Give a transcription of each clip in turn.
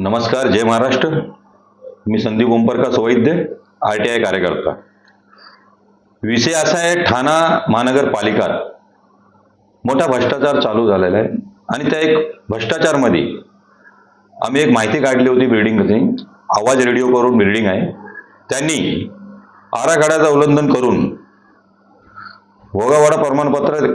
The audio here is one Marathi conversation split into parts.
नमस्कार जय महाराष्ट्र. मी Sandeep Omprakash Vaidya R T I कार्यकर्ता. विषय असा आहे ठाणा महानगरपालिका. मोठा भ्रष्टाचार चालू झालेला आहे. आणि त्या एक भ्रष्टाचारमध्ये आम्ही एक माहिती काढली होती बिल्डिंगची. आवाज रेडिओ करून बिल्डिंग आहे. त्यांनी आराखड्याचं उल्लंघन करून भोगावाडा प्रमाणपत्र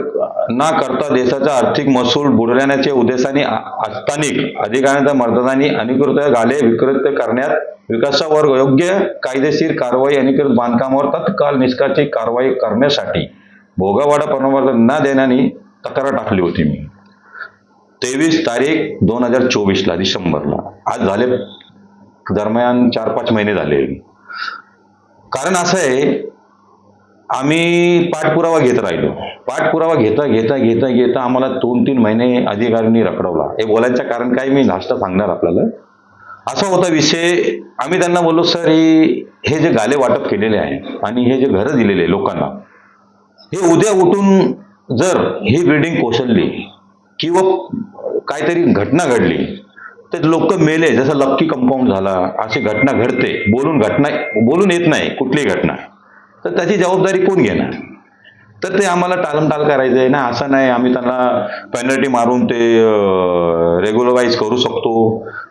ना करता देशाचा आर्थिक महसूल बुडवण्याच्या उद्देशाने आस्थानिक स्थानिक अधिकाऱ्यांच्या मदताने अनधिकृत गाले विकृत करण्यात विकासावर योग्य कायदेशीर कारवाई अनिकृत बांधकामावर तत्काळ निष्काची कारवाई करण्यासाठी भोगावाडा प्रमाणपत्र न देण्याने तक्रार टाकली होती मी. तेवीस तारीख दोन हजार चोवीसला डिसेंबरला. आज झाले दरम्यान चार पाच महिने झाले. कारण असं आहे आम्ही पाठपुरावा घेत राहिलो. पाठपुरावा घेता घेता घेता घेता आम्हाला दोन तीन महिने अधिकाऱ्यांनी रखडवला. हे बोलायचं कारण काय? मी नाश्ता सांगणार आपल्याला. असा होता विषय. आम्ही त्यांना बोललो सर हे जे गाले वाटप केलेले आहे आणि हे जे घरं दिलेले लोकांना हे उद्या उठून जर ही बिल्डिंग कोसळली किंवा काहीतरी घटना घडली तर लोक मेले. जसं लक्की कंपाऊंड झाला अशी घटना घडते. बोलून घटना बोलून येत नाही. कुठलीही घटना. तर त्याची जबाबदारी कोण घेणार? तर ते आम्हाला टालमटाल करायचं आहे ना. असं नाही आम्ही त्यांना पेनल्टी मारून ते रेग्युलराईज करू शकतो.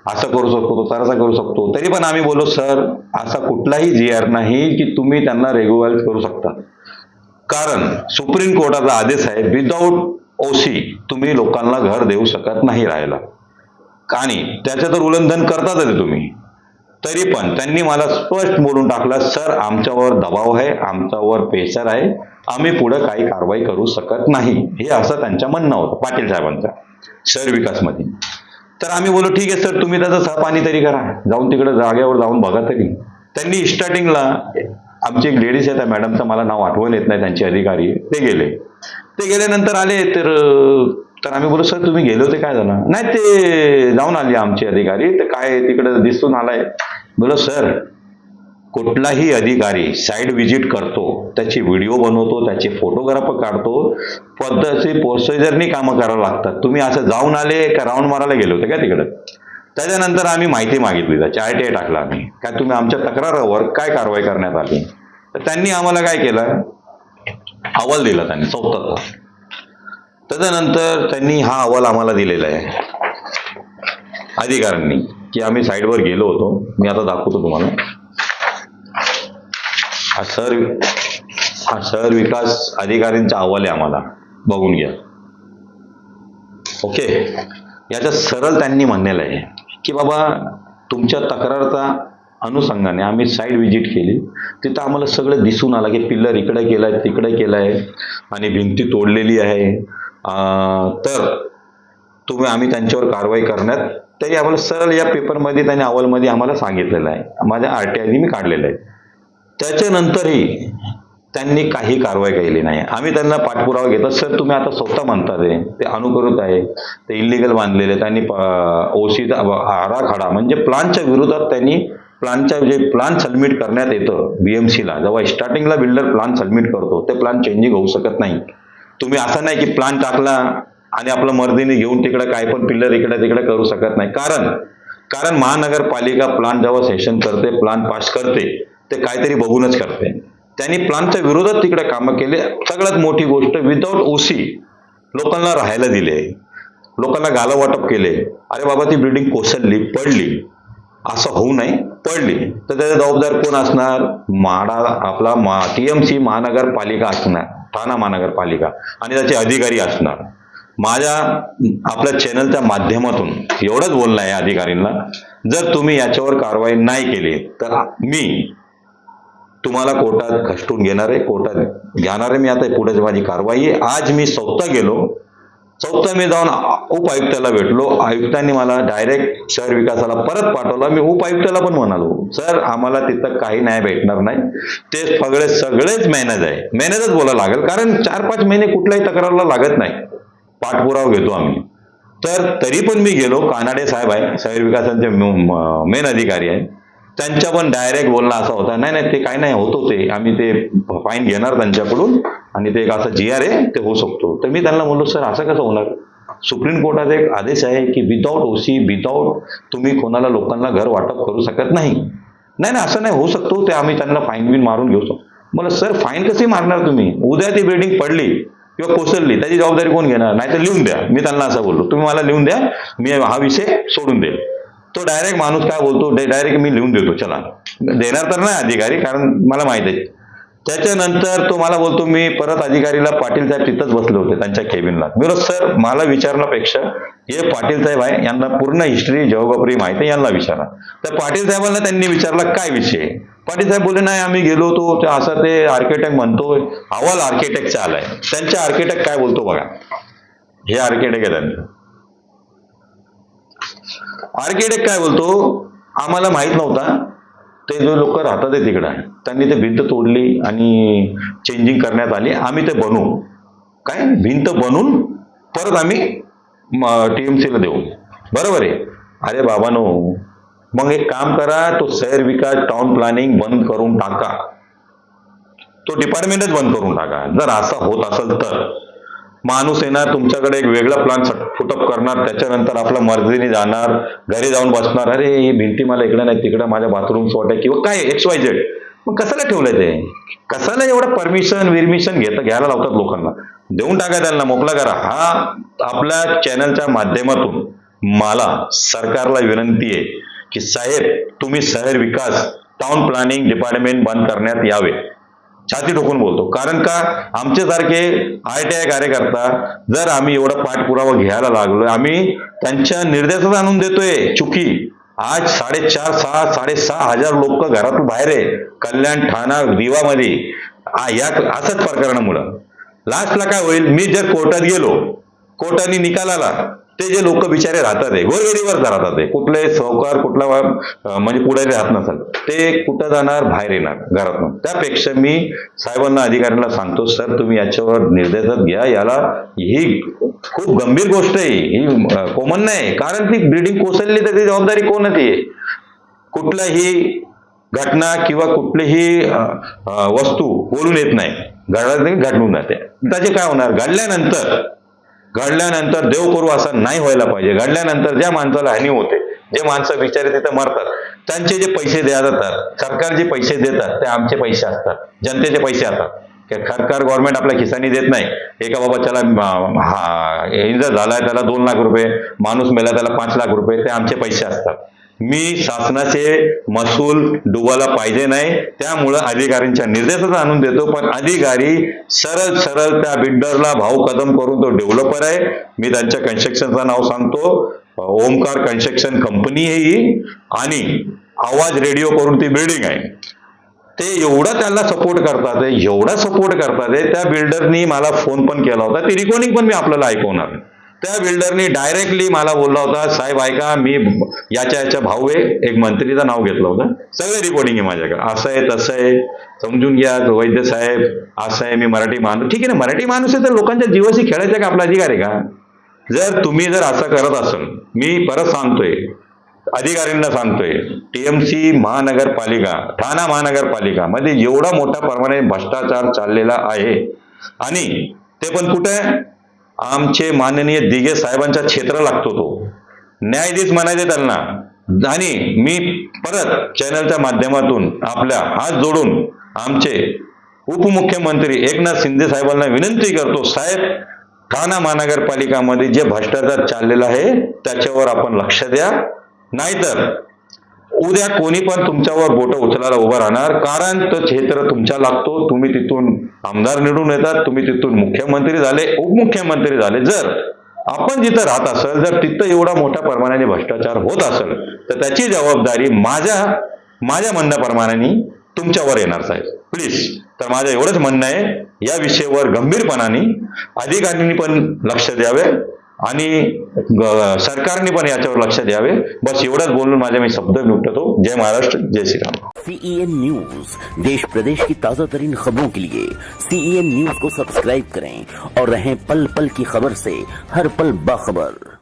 असं करू शकतो तसं करू शकतो. तरी पण आम्ही बोललो सर असा कुठलाही जी आर नाही की तुम्ही त्यांना रेग्युलराईज करू शकता. कारण सुप्रीम कोर्टाचा आदेश आहे विदाऊट ओसी तुम्ही लोकांना घर देऊ शकत नाही राहायला. आणि त्याचं तर उल्लंघन करताच आहे तुम्ही. तरी पण त्यांनी मला स्पष्ट बोलून टाकलं सर आमच्यावर दबाव आहे आमच्यावर प्रेशर आहे. आम्ही पुढे काही कारवाई करू शकत नाही. हे असं त्यांच्या म्हणणं होतं पाटील साहेबांचं. शहर विकासमध्ये. तर आम्ही बोलू ठीक आहे सर तुम्ही त्याचं सहपाणी तरी करा. जाऊन तिकडे जागेवर जाऊन बघा तरी. त्यांनी स्टार्टिंगला आमची एक लेडीज आहे त्या मॅडमचं मला नाव आठवण येत नाही त्यांचे अधिकारी ते गेले. ते गेल्यानंतर आले तर तर आम्ही बोलू सर तुम्ही गेले होते काय झालं? नाही ते जाऊन आले आमचे अधिकारी. तर काय तिकडे दिसून आलाय. बोलो सर कुठलाही अधिकारी साईड व्हिजिट करतो त्याचे व्हिडिओ बनवतो त्याचे फोटोग्राफ काढतो पद्धतचे प्रोसिजरनी कामं करावं लागतात. तुम्ही असं जाऊन आले का राऊंड मारायला गेले होते का तिकडं? त्याच्यानंतर आम्ही माहिती मागितली त्याची आय टी आय टाकला आम्ही. काय तुम्ही आमच्या तक्रारावर काय कारवाई करण्यात आली? तर त्यांनी आम्हाला काय केलं? अहवाल दिला त्यांनी चौथा त्याच्यानंतर त्यांनी हा अहवाल आम्हाला दिलेला आहे. अधिकाऱ्यांनी की आम्ही साईडवर गेलो होतो. मी आता दाखवतो तुम्हाला. हा शहर हा शहर विकास अधिकाऱ्यांचा अहवाल आहे आम्हाला. बघून घ्या. ओके? याच्यात सरळ त्यांनी म्हणलेलं आहे की बाबा तुमच्या तक्रारचा अनुषंगाने आम्ही साईड व्हिजिट केली. तिथं आम्हाला सगळं दिसून आलं की पिल्लर इकडे केलाय तिकडे केलाय आणि भिंती तोडलेली आहे. तर तुम्ही आम्ही त्यांच्यावर कारवाई करण्यात तरी आम्हाला सरळ या पेपरमध्ये त्यांनी अहवालमध्ये आम्हाला सांगितलेलं आहे. माझ्या आर टी आयनी मी काढलेलं आहे. त्याच्यानंतरही त्यांनी काही कारवाई केली नाही. आम्ही त्यांना पाठपुरावा घेतो. सर तुम्ही आता स्वतः म्हणता ते. ते अनुकरत आहे. ते इलिगल बांधलेले त्यांनी ओसीचा आराखडा म्हणजे प्लानच्या विरोधात त्यांनी प्लानच्या जे प्लान सबमिट करण्यात येतं बीएमसीला जेव्हा स्टार्टिंगला बिल्डर प्लान सबमिट करतो ते प्लान चेंजिंग होऊ शकत नाही. तुम्ही असं नाही की प्लान टाकला आणि आपलं मर्दीने घेऊन तिकडे काय पण पिल्लर इकडे तिकडे करू शकत नाही. कारण कारण महानगरपालिका प्लान जेव्हा सेशन करते प्लान पास करते ते काहीतरी बघूनच करते. त्यांनी प्लानच्या विरोधात तिकडे कामं केले. सगळ्यात मोठी गोष्ट विदाऊट ओसी लोकांना राहायला दिले. लोकांना गाला वाटप केले. अरे बाबा ती बिल्डिंग कोसळली पडली. असं होऊ नये पडली. तर त्याचा जबाबदार कोण असणार? माडा आपला मा टी एम सी महानगरपालिका असणार. ठाणा महानगरपालिका आणि त्याचे अधिकारी असणार. माझ्या आपल्या चॅनलच्या माध्यमातून एवढंच बोलणं आहे अधिकारींना जर तुम्ही याच्यावर कारवाई नाही केली तर मी तुम्हाला कोर्टात खष्टून घेणार आहे कोर्टात घेणार आहे मी आता पुढे माझी कारवाई आहे. आज मी स्वतः गेलो चौथा मी जाऊन उपायुक्ताला भेटलो. आयुक्तांनी मला डायरेक्ट शहर विकासाला परत पाठवलं. मी उपायुक्ताला पण म्हणालो सर आम्हाला तिथं काही नाही भेटणार नाही. ते सगळे सगळेच मेहनत आहे. मेहनतच बोलायला लागेल कारण चार पाच महिने कुठल्याही तक्रारला लागत नाही. पाठपुरावा घेतो आम्ही. तर तरी पण मी गेलो. कानाडे साहेब आहे शहर विकासाचे मेन अधिकारी आहे. त्यांच्या पण डायरेक्ट बोलणं असा होता नाही नाही ते काय नाही होत ते. आम्ही ते फाईन घेणार त्यांच्याकडून. आणि ते एक असं जी आर आहे ते होऊ शकतो. तर मी त्यांना बोललो सर असं कसं होणार? सुप्रीम कोर्टात एक आदेश आहे की विदाऊट ओसी विदाऊट तुम्ही कोणाला लोकांना घर वाटप करू शकत नाही. नाही नाही असं नाही होऊ शकतो. ते आम्ही त्यांना फाईन बिन मारून घेऊ शकतो. मला सर फाईन कशी मारणार तुम्ही? उद्या ती बिल्डिंग पडली किंवा कोसळली त्याची जबाबदारी कोण घेणार? नाही तर लिहून द्या. मी त्यांना असं बोललो तुम्ही मला लिहून द्या मी हा विषय सोडून देईल. तो डायरेक्ट माणूस काय बोलतो? डायरेक्ट मी लिहून देतो चला देणार तर नाही अधिकारी कारण मला माहीत आहे. त्याच्यानंतर तो मला बोलतो मी परत अधिकारीला पाटील साहेब तिथंच बसले होते त्यांच्या केबिनला मी सर मला विचारण्यापेक्षा हे पाटील साहेब आहे यांना पूर्ण हिस्ट्री जॉग्राफी माहिती यांना विचारा. तर पाटील साहेबांना त्यांनी विचारला काय विषय? पाटील साहेब बोलले नाही आम्ही गेलो होतो असं ते आर्किटेक्ट म्हणतोय अहवाल आर्किटेक्टचा आलाय. त्यांच्या आर्किटेक्ट काय बोलतो बघा. हे आर्किटेक्ट आहे त्यांचं. आर्किटेक्ट काय बोलतो आम्हाला माहीत नव्हता ते जो लोक राहतात आहे तिकडं त्यांनी ते भिंत तोडली आणि चेंजिंग करण्यात आली. आम्ही ते बनवू. काय? भिंत बनवून परत आम्ही टी एम सीला देऊ. बरोबर आहे? अरे बाबानो मग एक काम करा तो शहर विकास टाउन प्लॅनिंग बंद करून टाका. तो डिपार्टमेंटच बंद करून टाका. जर असं होत असेल तर. माणूस येणार तुमच्याकडे एक वेगळा प्लान फुटअप करणार त्याच्यानंतर आपल्या मर्जीने जाणार घरी जाऊन बसणार. अरे ही भिंती मला इकडे नाही तिकडे माझ्या बाथरूम स्पॉट आहे किंवा काय एक्स वाय झेड मग कशाला ठेवलंय ते? कशाला एवढं परमिशन विरमिशन घेत घ्यायला लावतात लोकांना? देऊन टाका त्यांना मोकळा करा. हा आपल्या चॅनलच्या माध्यमातून मला सरकारला विनंती आहे की साहेब तुम्ही शहर विकास टाउन प्लॅनिंग डिपार्टमेंट बंद करण्यात यावे. छाती ठोकून बोलतो. कारण का? आमच्यासारखे आय टी आय कार्यकर्ता जर आम्ही एवढा पाठपुरावा घ्यायला लागलो आम्ही त्यांच्या निर्देशात आणून देतोय चुकी. आज साडेचार सहा साडेसहा हजार लोक घरातून बाहेर आहे. कल्याण ठाणा दिवामध्ये. या असंच प्रकरणामुळं. लास्टला काय होईल? मी जर कोर्टात गेलो कोर्टाने निकाल आला ते जे लोक बिचारे राहतात आहे गोरगरीवर राहतात आहे कुठले सहकार कुठला म्हणजे पुढे राहत नसेल ते कुठं जाणार? बाहेर येणार घरातून. त्यापेक्षा मी साहेबांना अधिकाऱ्यांना सांगतो सर तुम्ही याच्यावर निर्देशात घ्या. याला ही खूप गंभीर गोष्ट आहे. ही कॉमन नाही. कारण ती बिल्डिंग कोसळली तर ती जबाबदारी कोण आहे? कुठलाही घटना किंवा कुठलीही वस्तू बोलून येत नाही. घडत घडून जाते. त्याचे काय होणार? घडल्यानंतर घडल्यानंतर देव करू असं नाही व्हायला पाहिजे. घडल्यानंतर ज्या माणसाला हानी होते जे माणसं बिचारे तिथं मरतात त्यांचे जे पैसे द्या जातात सरकार जे पैसे देतात ते आमचे पैसे असतात. जनतेचे पैसे असतात. की सरकार गव्हर्नमेंट आपल्या खिसानी देत नाही. एका बाबा त्याला हा इंजर झालाय त्याला दोन लाख रुपये माणूस मेला त्याला पाच लाख रुपये ते आमचे पैसे असतात. मी शासनाचे महसूल डुबायला पाहिजे नाही. त्यामुळं अधिकाऱ्यांच्या निर्देशात आणून देतो. पण अधिकारी सरळ सरळ त्या बिल्डरला भाव कदम करून तो डेव्हलपर आहे. मी त्यांच्या कन्स्ट्रक्शनचं नाव सांगतो. ओमकार कन्स्ट्रक्शन कंपनी आहे ही. आणि आवाज रेडिओ करून ती बिल्डिंग आहे. ते एवढा त्यांना सपोर्ट करतात एवढा सपोर्ट करतात त्या बिल्डरनी मला फोन पण केला होता. ती रिकॉर्डिंग पण मी आपल्याला ऐकवणार त्या बिल्डरनी डायरेक्टली मला बोलला होता साहेब ऐका मी याच्या याच्या भाऊ आहे एक मंत्रीचं नाव घेतलं होतं. सगळं रिकॉर्डिंग आहे माझ्याकडे. असं आहे तसं आहे. समजून घ्या वैद्य साहेब असं आहे मी मराठी माणूस. ठीक आहे ना मराठी माणूस आहे तर लोकांच्या जीवाशी खेळायचा का आपला अधिकार आहे का? जर तुम्ही जर असं करत असाल मी परत सांगतोय अधिकाऱ्यांना सांगतोय टीएमसी महानगरपालिका ठाणा महानगरपालिका मध्ये एवढा मोठ्या प्रमाणे भ्रष्टाचार चाललेला आहे. आणि ते पण कुठे? आहे? आमचे माननीय दिगे साहेबांचा क्षेत्र लागतो तो. न्यायाधीश म्हणायचे त्यांना आणि मी परत चॅनलच्या माध्यमातून आपल्या हात जोडून आमचे उपमुख्यमंत्री एकनाथ शिंदे साहेबांना विनंती करतो साहेब ठाणा महानगरपालिकामध्ये जे भ्रष्टाचार चाललेला आहे त्याच्यावर आपण लक्ष द्या. नाहीतर उद्या कोणी पण तुमच्यावर बोट उचलायला उभं राहणार. कारण तो क्षेत्र तुमच्या लागतो. तुम्ही तिथून आमदार निवडून येतात. तुम्ही तिथून मुख्यमंत्री झाले उपमुख्यमंत्री झाले. जर आपण जिथं राहत असेल जर तिथं एवढा मोठ्या प्रमाणाने भ्रष्टाचार होत असेल तर त्याची जबाबदारी माझ्या माझ्या म्हणण्याप्रमाणे तुमच्यावर येणार साहेब. प्लीज तर माझं एवढंच म्हणणं आहे. या विषयावर गंभीरपणाने अधिकाऱ्यांनी पण लक्ष द्यावे. आणि सरकारने पण याच्यावर लक्ष द्यावे. बस एवढंच बोलून माझे मी शब्द निपटतो जय महाराष्ट्र, जय श्रीराम. सीईएन न्यूज़ देश प्रदेश की ताज़ा तरीन खबरों के लिए सीईएन न्यूज़ को सब्सक्राइब करें और रहें पल पल की खबर से हर पल बाखबर।